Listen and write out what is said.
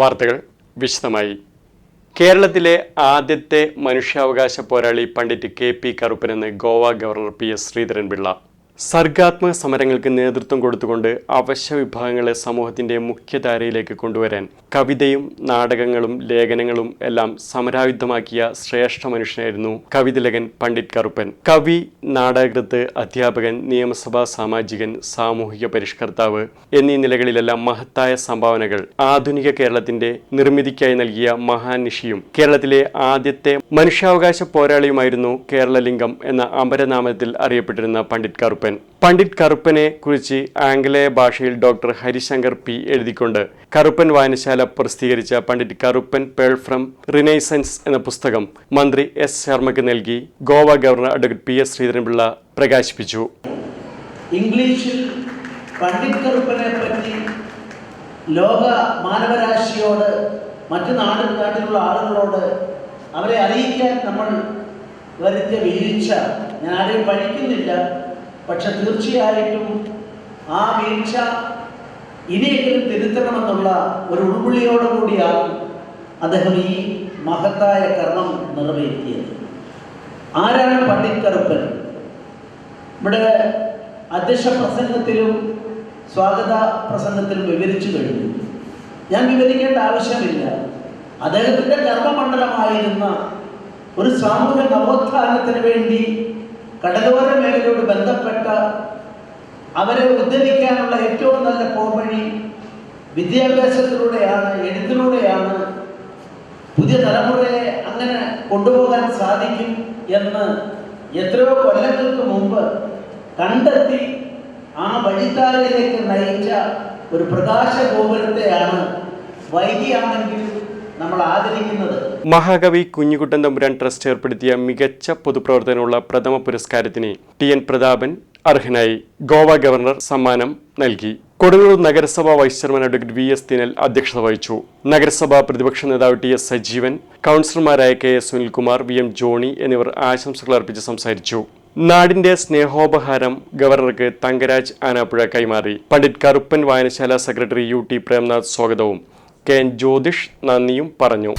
വാർത്തകൾ വിശദമായി. കേരളത്തിലെ ആദ്യത്തെ മനുഷ്യാവകാശ പോരാളി Pandit K P കറുപ്പനെന്ന് Goa governor P S Sreedharan Pillai സർഗാത്മക സമരങ്ങൾക്ക് നേതൃത്വം കൊടുത്തുകൊണ്ട് അവശ്യ വിഭാഗങ്ങളെ സമൂഹത്തിന്റെ മുഖ്യധാരയിലേക്ക് കൊണ്ടുവരാൻ കവിതയും നാടകങ്ങളും ലേഖനങ്ങളും എല്ലാം സമരായുദ്ധമാക്കിയ ശ്രേഷ്ഠ മനുഷ്യനായിരുന്നു കവിതിലകൻ പണ്ഡിറ്റ് കറുപ്പൻ. കവി നാടകൃത്ത് അധ്യാപകൻ നിയമസഭാ സാമാജികൻ സാമൂഹിക പരിഷ്കർത്താവ് എന്നീ നിലകളിലെല്ലാം മഹത്തായ സംഭാവനകൾ ആധുനിക കേരളത്തിന്റെ നിർമ്മിതിക്കായി നൽകിയ മഹാനിഷിയും കേരളത്തിലെ ആദ്യത്തെ മനുഷ്യാവകാശ പോരാളിയുമായിരുന്നു കേരളലിംഗം എന്ന അമരനാമത്തിൽ അറിയപ്പെട്ടിരുന്ന പണ്ഡിറ്റ് കറുപ്പൻ. പണ്ഡിറ്റ് കറുപ്പനെ കുറിച്ച് ആംഗലേയ ഭാഷയിൽ ഡോക്ടർ ഹരിശങ്കർ പി എഴുതിക്കൊണ്ട് കറുപ്പൻ വായനശാല പ്രസിദ്ധീകരിച്ച Pandit Karuppan pearl from renaissance എന്ന പുസ്തകം മന്ത്രി എസ് ശർമ്മയ്ക്ക് നൽകി. Goa governor advocate P S Sreedharan Pillai പ്രകാശിപ്പിച്ചു. ഇംഗ്ലീഷിൽ പണ്ഡിറ്റ് കറുപ്പനെ പറ്റി ലോക മാനവരാശിയോട് മറ്റു നാട് നാട്ടിലുള്ള ആളുകളോട് അവരെ അറിയിക്കാൻ നമ്മൾ വരുത്തിയ വീഴ്ച ഞാൻ ആരെയും പഠിക്കുന്നില്ല. പക്ഷെ തീർച്ചയായിട്ടും ആ വീഴ്ച ഇനിയെങ്കിലും തിരുത്തണമെന്നുള്ള ഒരു ഉൾവിളിയോടുകൂടിയാണ് അദ്ദേഹം ഈ മഹത്തായ കർമ്മം നിറവേറ്റിയത്. ആരാണ് പണ്ഡിറ്റ് കറുപ്പൻ ഇവിടെ അധ്യക്ഷ പ്രസംഗത്തിലും സ്വാഗത പ്രസംഗത്തിലും വിവരിച്ചു കഴിഞ്ഞു. ഞാൻ വിവരിക്കേണ്ട ആവശ്യമില്ല. അദ്ദേഹത്തിന്റെ കർമ്മമണ്ഡലമായിരുന്ന ഒരു സാമൂഹ്യ നവോത്ഥാനത്തിന് വേണ്ടി കടലോര മേഖലയോട് ബന്ധപ്പെട്ട അവരെ ഉദ്ധരിക്കാനുള്ള ഏറ്റവും നല്ല പോംവഴി വിദ്യാഭ്യാസത്തിലൂടെയാണ് എഴുത്തിലൂടെയാണ് പുതിയ തലമുറയെ അങ്ങനെ കൊണ്ടുപോകാൻ സാധിക്കും എന്ന് എത്രയോ കൊല്ലങ്ങൾക്ക് മുമ്പ് കണ്ടെത്തി ആ വഴിത്താരയിലേക്ക് നയിച്ച ഒരു പ്രകാശ ഗോപുരത്തെയാണ് വൈകിയാണെങ്കിൽ നമ്മൾ ആദരിക്കുന്നത് മഹാകവി കുഞ്ഞുകുട്ടൻ തമ്പുരാൻ ട്രസ്റ്റ് ഏർപ്പെടുത്തിയ മികച്ച പൊതുപ്രവർത്തനമുള്ള പ്രഥമ പുരസ്കാരത്തിന് ടി എൻ പ്രതാപൻ അർഹനായി. ഗോവ ഗവർണർ സമ്മാനം നൽകി. കൊടുങ്ങല്ലൂർ നഗരസഭാ vice chairman advocate V S Thinal അധ്യക്ഷത വഹിച്ചു. നഗരസഭാ പ്രതിപക്ഷ നേതാവ് ടി എസ് സജീവൻ കൗൺസിലർമാരായ K S Sunilkumar V M Johny എന്നിവർ ആശംസകൾ അർപ്പിച്ച് സംസാരിച്ചു. നാടിന്റെ സ്നേഹോപഹാരം ഗവർണർക്ക് തങ്കരാജ് ആനാപ്പുഴ കൈമാറി. പണ്ഡിറ്റ് കറുപ്പൻ വായനശാല സെക്രട്ടറി യു ടി പ്രേംനാഥ് സ്വാഗതവും. കെ ജ്യോതിഷ് നന്ദിയും പറഞ്ഞു